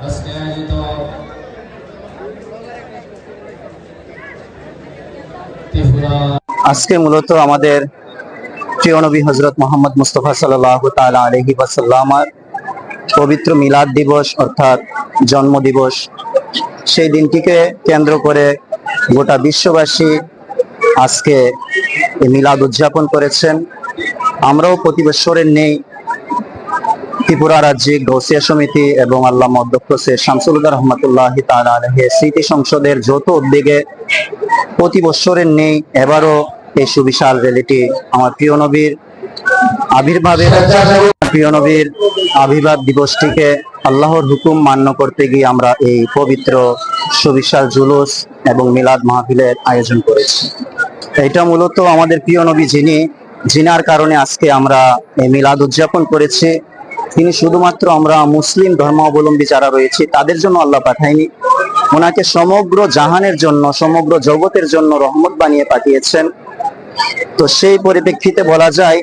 আজকে আজকে মূলত আমাদের প্রিয় নবী হজরত মোহাম্মদ মুস্তফা সাল্লাহ তালা আলহি ওয়াসাল্লামার পবিত্র মিলাদ দিবস অর্থাৎ জন্ম দিবস, সেই দিনটিকে কেন্দ্র করে গোটা বিশ্ববাসী আজকে মিলাদ উদযাপন করেছেন। আমরাও প্রতি বছরের নেই ত্রিপুরা রাজ্যিক গৌসিয়া সমিতি এবং আল্লাহ অধ্যক্ষ সে শামসুল্লাহ রহমতুল্লাহ তালা আলহে স্মৃতি সংসদের যৌথ উদ্যোগে প্রতি বছরের নেই, এবারও এই সুবিশাল র্যালিটি আমার প্রিয় নবীর আবির্ভাবের প্রিয় নবীর আবির্ভাব দিবসটিকে আল্লাহর হুকুম মান্য করতে গিয়ে আমরা এই পবিত্র, সুবিশাল জুলুস এবং মিলাদ মাহফিলের আয়োজন করেছি। এটা মূলত আমাদের প্রিয় নবী যিনি জিনার কারণে আজকে আমরা এই মিলাদ উদযাপন করেছি। তিনি শুধুমাত্র আমরা মুসলিম ধর্মাবলম্বী যারা রয়েছে, তাদের জন্য আল্লাহ পাঠায়নি। ওনাকে সমগ্র জাহানের জন্য, সমগ্র জগতের জন্য রহমত বানিয়ে পাঠিয়েছেন। তো সেই পরিপ্রেক্ষিতে বলা যায়,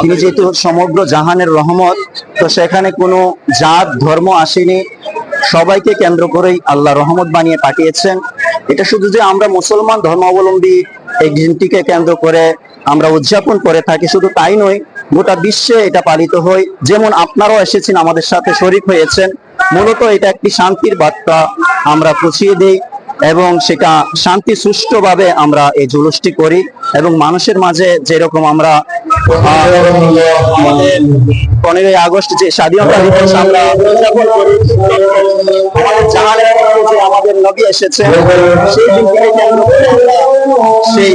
তিনি যেহেতু সমগ্র জাহানের রহমত, তো সেখানে কোনো জাত, ধর্ম আসেনি। সবাইকে কেন্দ্র করেই আল্লাহ রহমত বানিয়ে পাঠিয়েছেন। এটা শুধু যে আমরা মুসলমান ধর্মাবলম্বী এই দিনটিকে কেন্দ্র করে আমরা উদযাপন করে থাকি, শুধু তাই নয়, গোটা বিশ্বে এটা পালিত হয়। যেমন আপনারাও এসেছেন, আমাদের সাথে শরিক হয়েছেন। মূলত এটা একটি শান্তির বার্তা আমরা পৌঁছিয়ে দেই। এবং সেটা শান্তি সুষ্ঠুভাবে আমরা এই জুলুসটি করি এবং মানুষের মাঝে যেরকম আমরা পনেরোই আগস্ট যে স্বাধীনতা দিবস আমরা উদযাপন করি, আমাদের আমাদের নবী এসেছে, সেই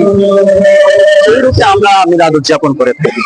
সেই রূপে আমরা মিলাদ উদযাপন করে থাকি।